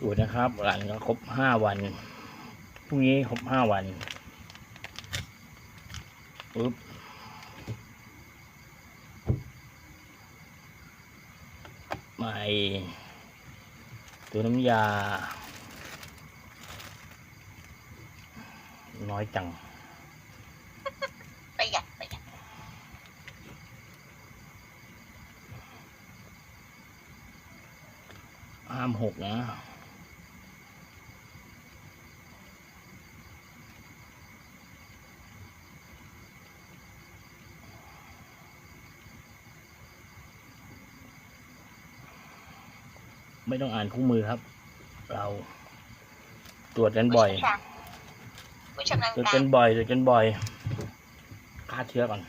ตรวจนะครับหลังก็ครบห้าวันพรุ่งนี้ครบห้าวันปุ๊บมาไอตัวน้ำยา น้อยจังประหยัดประหยัดห้ามหกนะ ไม่ต้องอ่านคู่มือครับ เราตรวจกันบ่อยผู้ชำนาญตรวจกากัรนบ่อยตรวจกันบ่อยฆ่าเชื้อก่อน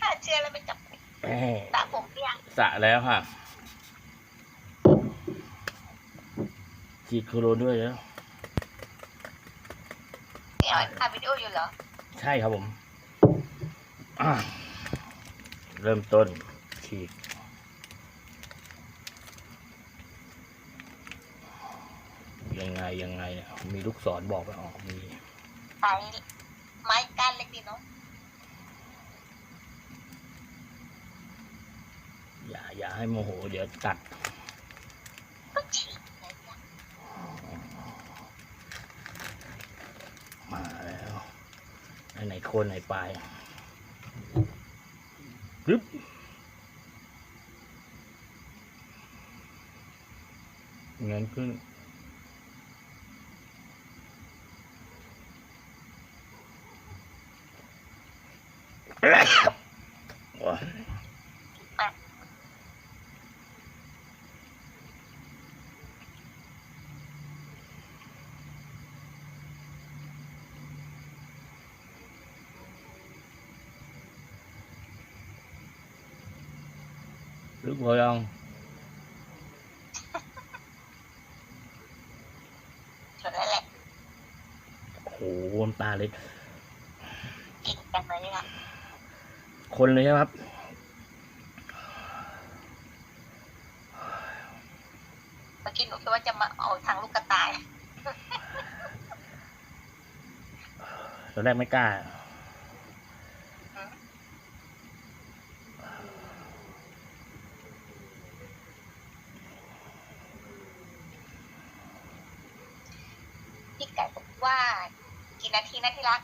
ฆ่าเชื้อแล้วไปจับแหม่ตาผมเรียงสระแล้วค่ะ ฉีดโคโรนด้วยแล้วเนี่ยถ่ายวิดีโออยู่เหรอ ใช่ครับผมอะ เริ่มต้นฉีดยังไงยังไงเนี่ยมีลูกศรบอกไปออกมีใช้ไม้ก้านเล็กดีเนาะอย่าอย่าให้โมโหเดี๋ยวตัดก็ฉีดเลยจ้ะมาแล้วอันไหนโคนไหนปลาย เงินขึ้นโอ้ยลึกพอยัง จนแล้วแหละ โอ้โห น้ำตาเลยกินกันเลยอะคนเลยใช่ไหมครับ เมื่อกี้หนูคิดว่าจะมาเอาทางลูกกระต่ายตอนแรกไม่กล้าพี่ไก่บอกว่า กี่นาทีนะที่รัก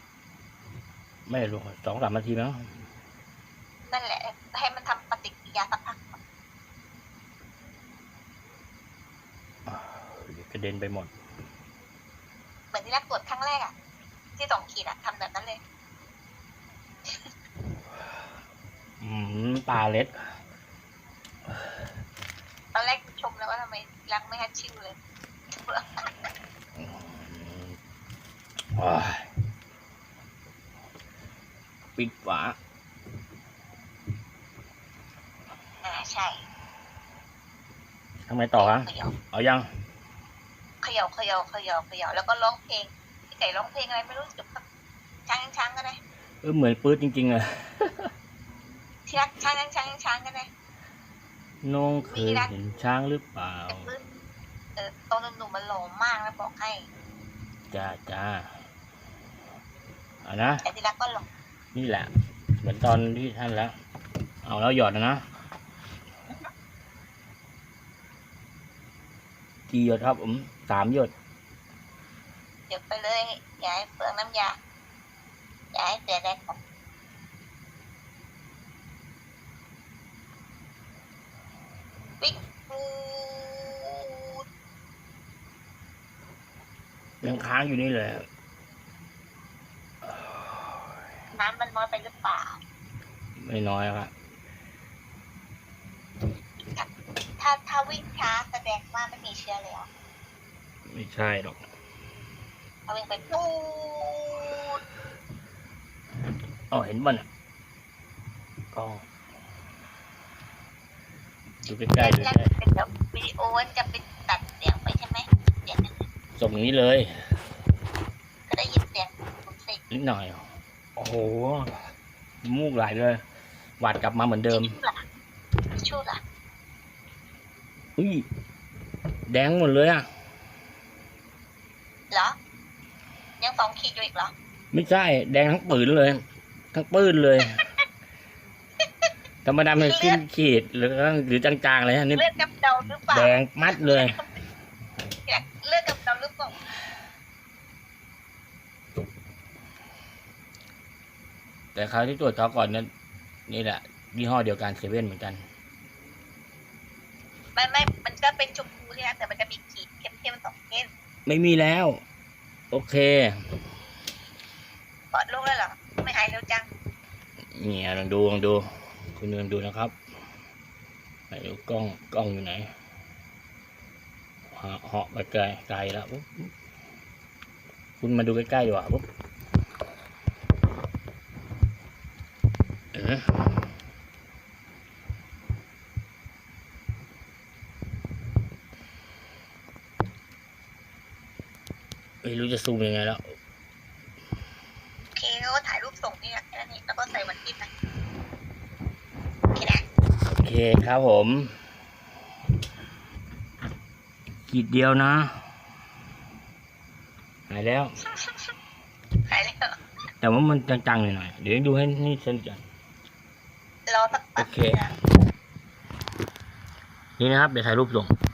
ไม่รู้สองสามนาทีมั้งนั่นแหละ ให้มันทำปฏิกิริยาสักพักเดี๋ยวกระเด็นไปหมด เหมือนที่รักตรวจครั้งแรกอะที่สองขีดอะทำแบบนั้นเลย อืมตาเล็ด ตอนแรกชมแล้วว่าทำไมรักไม่ฮัดชิวเลยอืมว้าย ปิดฝาอ่าใช่ทำไมต่อฮะเขย่าเอายัง เขย่าเขย่าเขย่าเขย่าแล้วก็ร้องเพลงพี่ไก่ร้องเพลงอะไรไม่รู้เกี่ยวกับช้างช้างกันเลยเออเหมือนปื๊ดจริงๆเลยที่รักช้างช้างช้างช้างกันเลยน้องเคยเห็นช้างหรือเปล่า แต่ปื้นเออตอนหนุ่มๆมันหล่อมากนะบอกให้ จ้าจ้าเอานะแต่ที่รักก็หล่อนี่แหละ เหมือนตอนที่ท่านแล้ว เอาแล้วหยอดนะนะกี่หยดครับผมสามหยดเดี๋ยวไปเลยอย่าให้เปลืองน้ำยาอย่าให้เสียแรงของวิ่งปูดยังค้างอยู่นี่เลย น้ำมันน้อยไปหรือเปล่า ไม่น้อยครับถ้าถ้าวิ่งช้าแสดงว่าไม่มีเชื้อแล้ว ไม่ใช่หรอกถ้าวิ่งไปปูดอ๋อเห็นบ้านอะกล้องดูใกล้ๆดูแล้วใกล้เป็นแบบวิดีโอจะเป็นตัดเสียงไปใช่ไหมเสียงนึงๆส่งอย่างนี้เลย ก็ได้ยินเสียงคุณสินิดหน่อย โอ้โหมูกไหลเลย หวัดกลับมาเหมือนเดิมทิชชู่ล่ะทิชชู่ล่ะอุ้ย แดงหมดเลยอะเหรอ ยังสองขีดอยู่อีกเหรอ ไม่ใช่ แดงทั้งปืนเลย ทั้งปืนเลย ธรรมดามันขึ้นขีดหรือหรือจางๆเลยฮะนี่เลือดกำเดาหรือเปล่า แดงมัดเลย เลือดกำเดาหรือเปล่า แต่คราวที่ตรวจเขาก่อนนั้นนี่แหละยี่ห้อเดียวกันเซเว่นเหมือนกัน ไม่ไม่มันก็เป็นชมพูใช่ไหมแต่มันจะมีขีดเข้มๆสองเส้นไม่มีแล้ว โอเคปลอดโรคแล้วเหรอไม่หายเร็วจังเนี่ยลองดูลองดู คุณลองดูนะครับไหนดูกล้องกล้องอยู่ไหนเหาะเหาะไปไกลไกลแล้วปุ๊บคุณมาดูใกล้ๆดีกว่าปุ๊บ เห็นไหมไม่รู้จะซูมยังไงแล้วโอเคเขาก็ถ่ายรูปส่งนี่นะแค่นั้นเองแล้วก็ใส่วันที่ไปโอเคนะโอเคครับผมขีดเดียวนะหายแล้ว หายแล้ว แต่ว่ามันจางๆหน่อยๆเดี๋ยวดูให้นี่สนิทกันรอสักแป๊บ โอเค นี่นะครับ เดี๋ยวถ่ายรูปส่ง